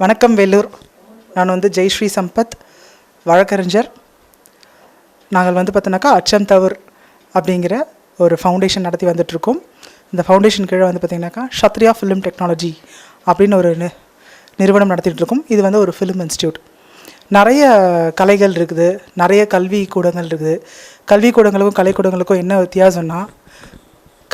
வணக்கம் வேலூர். நான் வந்து ஜெய்ஸ்ரீ சம்பத் வழக்கறிஞர். நாங்கள் வந்து பார்த்தோன்னாக்கா அச்சம் தவிர் அப்படிங்கிற ஒரு ஃபவுண்டேஷன் நடத்தி வந்துட்ருக்கோம் இந்த ஃபவுண்டேஷன் கீழே வந்து பார்த்திங்கனாக்கா ஷத்ரியா ஃபிலிம் டெக்னாலஜி அப்படின்னு ஒரு நி- நிறுவனம் நடத்திட்டு இருக்கோம் இது வந்து ஒரு ஃபிலிம் இன்ஸ்டியூட் நிறைய கலைகள் இருக்குது நிறைய கல்வி கூடங்கள் இருக்குது. கல்வி கூடங்களுக்கும் கலைக்கூடங்களுக்கும் என்ன வித்தியாசம்னா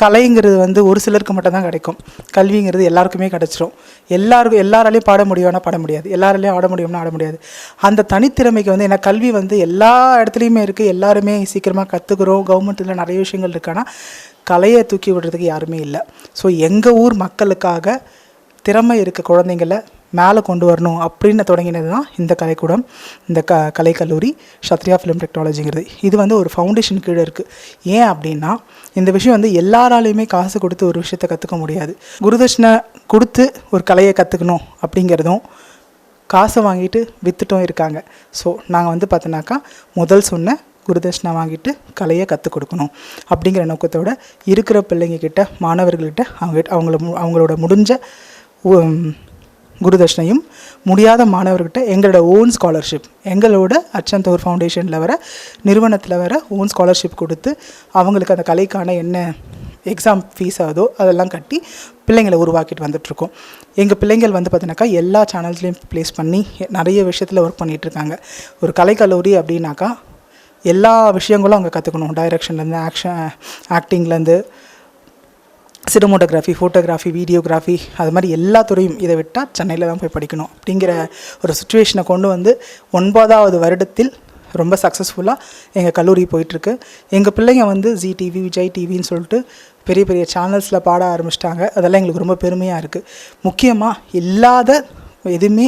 கலைங்கிறது வந்து ஒரு சிலருக்கு மட்டும்தான் கிடைக்கும். கல்விங்கிறது எல்லாருக்குமே கிடச்சிரும். எல்லாருக்கும் எல்லாராலையும் பாட முடியும்னா பாட முடியாது. எல்லாராலையும் ஆட முடியும்னா ஆட முடியாது. அந்த தனித்திறமைக்கு வந்து ஏன்னா கல்வி வந்து எல்லா இடத்துலையுமே இருக்குது எல்லாருமே சீக்கிரமாக கற்றுக்குறோம் கவர்மெண்ட்டில் நிறைய விஷயங்கள் இருக்கானா கலையை தூக்கி விடுறதுக்கு யாருமே இல்லை. ஸோ எங்கள் ஊர் மக்களுக்காக திறமை இருக்க குழந்தைங்கள மேலே கொண்டு வரணும் அப்படின்னு தொடங்கினது தான் இந்த கலைக்கூடம் இந்த க கலைக்கல்லூரி சத்ரியா ஃபிலிம் டெக்னாலஜிங்கிறது இது வந்து ஒரு ஃபவுண்டேஷன் கீழே இருக்குது ஏன் அப்படின்னா இந்த விஷயம் வந்து எல்லாராலையுமே காசு கொடுத்து ஒரு விஷயத்தை கற்றுக்க முடியாது. குருதட்சணை கொடுத்து ஒரு கலையை கற்றுக்கணும் அப்படிங்கிறதும் காசை வாங்கிட்டு வித்துட்டும் இருக்காங்க. ஸோ நாங்கள் வந்து பார்த்தோன்னாக்கா முதல் சொன்ன குருதட்சணை வாங்கிட்டு கலையை கற்றுக் கொடுக்கணும் அப்படிங்கிற நோக்கத்தோட இருக்கிற பிள்ளைங்கக்கிட்ட மாணவர்கள்கிட்ட அவங்க அவங்கள மு- அவங்களோட முடிஞ்ச குருதர்ஷனையும் முடியாத மாணவர்கிட்ட எங்களோட ஓன் ஸ்காலர்ஷிப் எங்களோட அச்சந்தூர் ஃபவுண்டேஷனில் வர நிறுவனத்தில் வர ஓன் ஸ்காலர்ஷிப் கொடுத்து அவங்களுக்கு அந்த கலைக்கான என்ன எக்ஸாம் ஃபீஸ் ஆகுதோ அதெல்லாம் கட்டி பிள்ளைங்களை உருவாக்கிட்டு வந்துட்ருக்கோம் எங்கள் பிள்ளைங்கள் வந்து பார்த்தீங்கன்னாக்கா எல்லா சேனல்ஸ்லேயும் ப்ளேஸ் பண்ணி நிறைய விஷயத்தில் ஒர்க் பண்ணிகிட்ருக்காங்க ஒரு கலைக்கல்லூரி அப்படின்னாக்கா எல்லா விஷயங்களும் அங்கே கற்றுக்கணும் டைரக்ஷன்லேருந்து ஆக்ஷன் ஆக்டிங்லேருந்து சினிமோட்டோகிராஃபி ஃபோட்டோகிராஃபி வீடியோகிராஃபி அது மாதிரி எல்லா துறையும் இதை விட்டால் சென்னையில் தான் போய் படிக்கணும் அப்படிங்கிற ஒரு சுச்சுவேஷனை கொண்டு வந்து ஒன்பதாவது வருடத்தில் ரொம்ப சக்ஸஸ்ஃபுல்லாக எங்கள் கல்லூரி போயிட்டுருக்கு. எங்கள் பிள்ளைங்க வந்து ஜி டிவி விஜய் டிவின்னு சொல்லிட்டு பெரிய பெரிய சேனல்ஸில் பாட ஆரம்பிச்சிட்டாங்க. அதெல்லாம் எங்களுக்கு ரொம்ப பெருமையாக இருக்குது முக்கியமாக இல்லாத எதுவுமே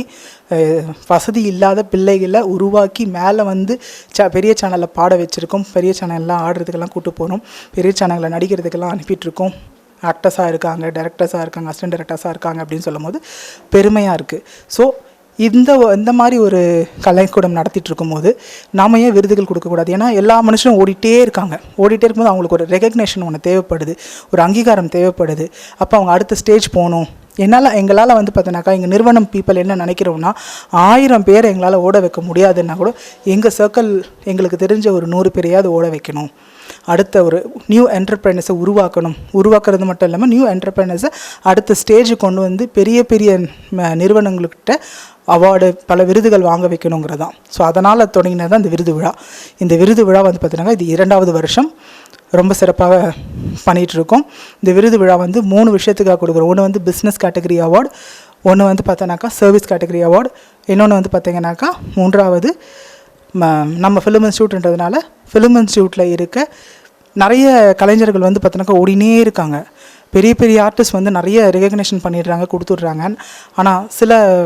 வசதி இல்லாத பிள்ளைகளை உருவாக்கி மேலே வந்து ச பெரிய சேனலில் பாட வச்சுருக்கோம். பெரிய சேனல்லாம் ஆடுறதுக்கெல்லாம் கூப்பிட்டு போகிறோம் பெரிய சேனலில் நடிக்கிறதுக்கெல்லாம் அனுப்பிட்டுருக்கோம் ஆக்டர்ஸாக இருக்காங்க டேரக்டர்ஸாக இருக்காங்க அசிஸ்டன்ட் டேரக்டர்ஸாக இருக்காங்க அப்படின்னு சொல்லும் போது பெருமையாக இருக்குது ஸோ இந்த இந்த மாதிரி ஒரு கலைக்கூடம் நடத்திட்டு இருக்கும்போது நாம ஏன் விருதுகள் கொடுக்கக்கூடாது? ஏன்னா எல்லா மனுஷனும் ஓடிட்டே இருக்காங்க. ஓடிட்டே இருக்கும்போது அவங்களுக்கு ஒரு ரெகக்னேஷன் ஒன்று தேவைப்படுது ஒரு அங்கீகாரம் தேவைப்படுது. அப்போ அவங்க அடுத்த ஸ்டேஜ் போகணும். என்னால் எங்களால் வந்து பார்த்தோன்னாக்கா எங்கள் நிறுவனம் பீப்பிள் என்ன நினைக்கிறோம்னா ஆயிரம் பேர் எங்களால் ஓட வைக்க முடியாதுன்னா கூட எங்கள் சர்க்கிள் எங்களுக்கு தெரிஞ்ச ஒரு நூறு பேரையாவது ஓட வைக்கணும். அடுத்த ஒரு நியூ என்டர்பிரைனர்ஸை உருவாக்கணும். உருவாக்குறது மட்டும் இல்லாமல் நியூ என்டர்பிரைனர்ஸை அடுத்த ஸ்டேஜுக்கு கொண்டு வந்து பெரிய பெரிய நிறுவனங்கள்கிட்ட அவார்டு பல விருதுகள் வாங்க வைக்கணுங்கிறது தான் ஸோ அதனால் தொடங்கினது தான் இந்த விருது விழா. இந்த விருது விழா வந்து பார்த்தீங்கன்னா இது இரண்டாவது வருஷம். ரொம்ப சிறப்பாக பண்ணிகிட்ருக்கோம் இந்த விருது விழா வந்து மூணு விஷயத்துக்காக கொடுக்குறோம். ஒன்று வந்து பிஸ்னஸ் கேட்டகரி அவார்டு ஒன்று வந்து பார்த்தோன்னாக்கா சர்வீஸ் கேட்டகரி அவார்டு இன்னொன்று வந்து பார்த்தீங்கன்னாக்கா மூன்றாவது ம- நம்ம ஃபிலிம் இன்ஸ்டியூட்ன்றதுனால ஃபிலிம் இன்ஸ்டியூட்டில் இருக்க நிறைய கலைஞர்கள் வந்து பார்த்தோன்னாக்கா ஓடினே இருக்காங்க. பெரிய பெரிய ஆர்டிஸ்ட் வந்து நிறைய ரெகக்னேஷன் பண்ணிடுறாங்க கொடுத்துட்றாங்க. ஆனால் சில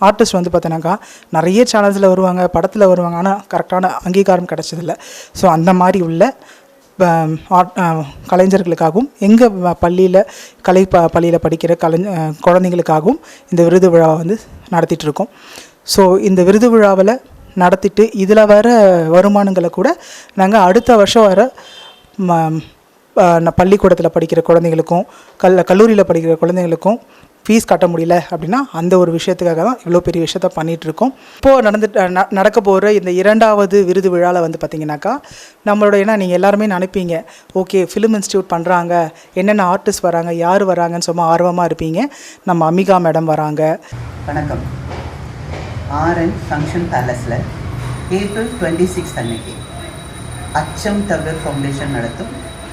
ஆர்டிஸ்ட் வந்து பார்த்தோன்னாக்கா நிறைய சேனல்ஸில் வருவாங்க படத்தில் வருவாங்க. ஆனால் கரெக்டான அங்கீகாரம் கிடச்சதில்ல. ஸோ அந்த மாதிரி உள்ள கலைஞர்களுக்காகவும் எங்கள் பள்ளியில் கலை ப பள்ளியில் படிக்கிற கலைஞ குழந்தைங்களுக்காகவும் இந்த விருது விழாவை வந்து நடத்திட்டுருக்கோம் ஸோ இந்த விருது விழாவில் நடத்திட்டு இதில் வர வருமானங்களை கூட நாங்கள் அடுத்த வருஷம் வர பள்ளிக்கூடத்தில் படிக்கிற குழந்தைங்களுக்கும் கல் கல்லூரியில் படிக்கிற குழந்தைங்களுக்கும் ஃபீஸ் கட்ட முடியல அப்படின்னா அந்த ஒரு விஷயத்துக்காக தான் இவ்வளோ பெரிய விஷயத்த பண்ணிகிட்ருக்கோம் இருக்கோம் இப்போது நடந்துட்டு ந- நடக்க போகிற இந்த இரண்டாவது விருது விழாவில் வந்து பார்த்தீங்கன்னாக்கா நம்மளோட ஏன்னா நீங்கள் எல்லாருமே நினைப்பீங்க ஓகே ஃபிலிம் இன்ஸ்டியூட் பண்ணுறாங்க என்னென்ன ஆர்டிஸ்ட் வராங்க யார் வராங்கன்னு சும்மா ஆர்வமாக இருப்பீங்க? நம்ம அமிகா மேடம் வராங்க. வணக்கம். ஆர்என் ஃபங்க்ஷன் பேலஸில் ஏப்ரல் டுவெண்ட்டி சிக்ஸ் அன்னைக்கு அச்சம் தவிர ஃபவுண்டேஷன் நடத்தும்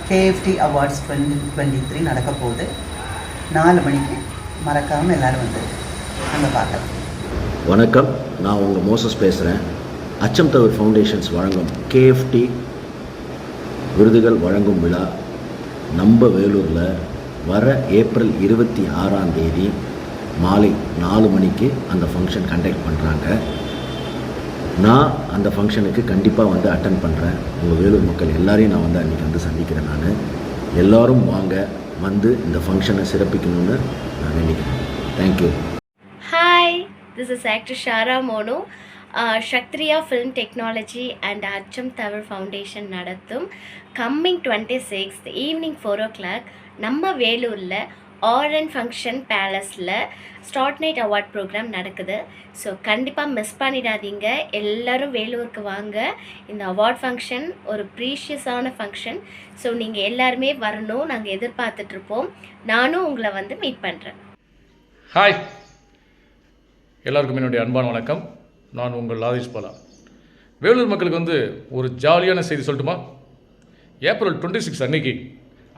KFT awards twenty twenty three நடக்க போகுது. நாலு மணிக்கு மறக்காமல் எல்லோரும் வந்து நம்ம பார்க்கலாம். வணக்கம். நான் உங்கள் மோசஸ் பேசுகிறேன் அச்சம் தவிர ஃபவுண்டேஷன்ஸ் வழங்கும் கேஎஃப்டி விருதுகள் வழங்கும் விழா நம்ம வேலூரில் வர ஏப்ரல் இருபத்தி ஆறாம் தேதி மாலை நாலு மணிக்கு அந்த ஃபங்க்ஷன் கண்டக்ட் பண்ணுறாங்க நான் அந்த ஃபங்க்ஷனுக்கு கண்டிப்பாக வந்து அட்டன் பண்ணுறேன் உங்கள் வேலூர் மக்கள் எல்லாரையும் நான் வந்து அன்றைக்கி வந்து சந்திக்கிறேன் நான். எல்லோரும் வாங்க. வந்து இந்த ஃபங்க்ஷனை சிறப்பிக்கணும்னு நான் நினைக்கிறேன். Thank you hi this is actor Shara Monu சக்திரியா film technology and Achcham Thavir foundation நடத்தும் coming twenty sixth evening four o'clock நம்ம வேலூரில் ஆரன் ஃபங்க்ஷன் பேலஸில் ஸ்டார்ட் நைட் அவார்ட் ப்ரோக்ராம் நடக்குது. ஸோ கண்டிப்பாக மிஸ் பண்ணிடாதீங்க. எல்லோரும் வேலூருக்கு வாங்க. இந்த அவார்ட் ஃபங்க்ஷன் ஒரு ப்ரீஷியஸான ஃபங்க்ஷன் ஸோ நீங்கள் எல்லாருமே வரணும். நாங்கள் எதிர்பார்த்துட்ருப்போம் நானும் உங்களை வந்து மீட் பண்ணுறேன் ஹாய் எல்லாருக்கும் என்னுடைய அன்பான வணக்கம். நான் உங்கள் லாதேஷ் பாலா. வேலூர் மக்களுக்கு வந்து ஒரு ஜாலியான செய்தி சொல்லட்டுமா? ஏப்ரல் டுவெண்ட்டி சிக்ஸ் அன்னைக்கு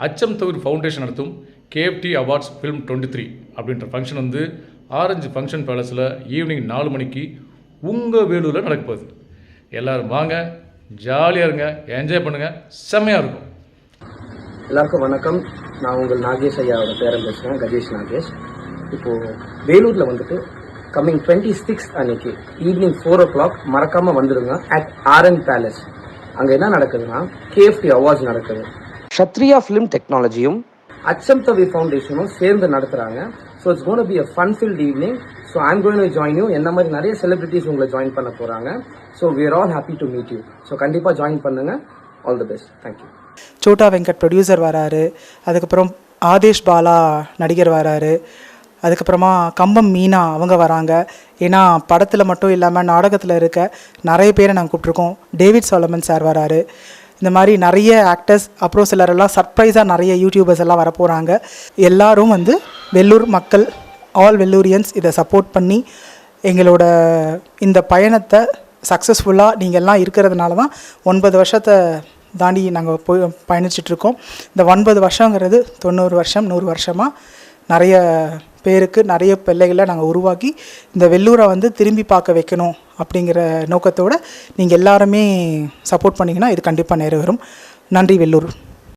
அச்சம் தவிர ஃபவுண்டேஷன் நடத்தும் KFT awards film twenty three அப்படின்ற ஃபங்க்ஷன் வந்து ஆரஞ்சு ஃபங்க்ஷன் பேலஸில் ஈவினிங் நாலு மணிக்கு உங்கள் வேலூரில் நடக்க போகுது. எல்லோரும் வாங்க ஜாலியாக இருங்க என்ஜாய் பண்ணுங்கள் செம்மையாக இருக்கும். எல்லாருக்கும் வணக்கம். நான் உங்கள் நாகேஷ் ஐயாவோட பேரன் பேசுகிறேன் கஜேஷ் நாகேஷ். இப்போது வேலூரில் வந்துட்டு கம்மிங் டுவெண்ட்டி சிக்ஸ் அன்னைக்கு ஈவினிங் ஃபோர் ஓ கிளாக் மறக்காமல் வந்துடுங்க அட் ஆர்என் பேலஸ் அங்கே என்ன நடக்குதுன்னா கேஎஃப்டி அவார்ட்ஸ் நடக்குது. ஷத்ரியா ஃபிலிம் டெக்னாலஜியும் அச்சம் தவி ஃபவுண்டேஷனும் சேர்ந்து நடத்துகிறாங்க so it's gonna be a fun filled evening so I'm going to join you என்ன மாதிரி நிறைய செலிபிரிட்டிஸ் உங்களை ஜாயின் பண்ண போகிறாங்க so we're are all happy to meet you so கண்டிப்பாக ஜாயின் பண்ணுங்கள் all the best thank you Chota Venkat producer வராரு. அதுக்கப்புறம் ஆதேஷ் பாலா நடிகர் வராரு. அதுக்கப்புறமா கம்பம் மீனா அவங்க வராங்க. ஏன்னா படத்தில் மட்டும் இல்லாமல் நாடகத்தில் இருக்க நிறைய பேரை நாங்கள் கூப்பிட்ருக்கோம் டேவிட் சோலமன் சார் வராரு. இந்த மாதிரி நிறைய ஆக்டர்ஸ் அப்புறம் சிலரெல்லாம் சர்ப்ரைஸாக நிறைய யூடியூபர்ஸ் எல்லாம் வரப்போகிறாங்க எல்லோரும் வந்து வெள்ளூர் மக்கள் ஆல் வெள்ளூரியன்ஸ் இதை சப்போர்ட் பண்ணி எங்களோட இந்த பயணத்தை சக்ஸஸ்ஃபுல்லாக நீங்கள் எல்லாம் இருக்கிறதுனால தான் ஒன்பது வருஷத்தை தாண்டி நாங்கள் போய் பயணிச்சிட்ருக்கோம் இந்த ஒன்பது வருஷங்கிறது தொண்ணூறு வருஷம் நூறு வருஷமாக நிறைய பேருக்கு நிறைய பிள்ளைகளை நாங்கள் உருவாக்கி இந்த வெள்ளூரை வந்து திரும்பி பார்க்க வைக்கணும் அப்படிங்கிற நோக்கத்தோடு நீங்கள் எல்லாருமே சப்போர்ட் பண்ணிங்கன்னா இது கண்டிப்பாக நிறைவேறும். நன்றி வெள்ளூர்.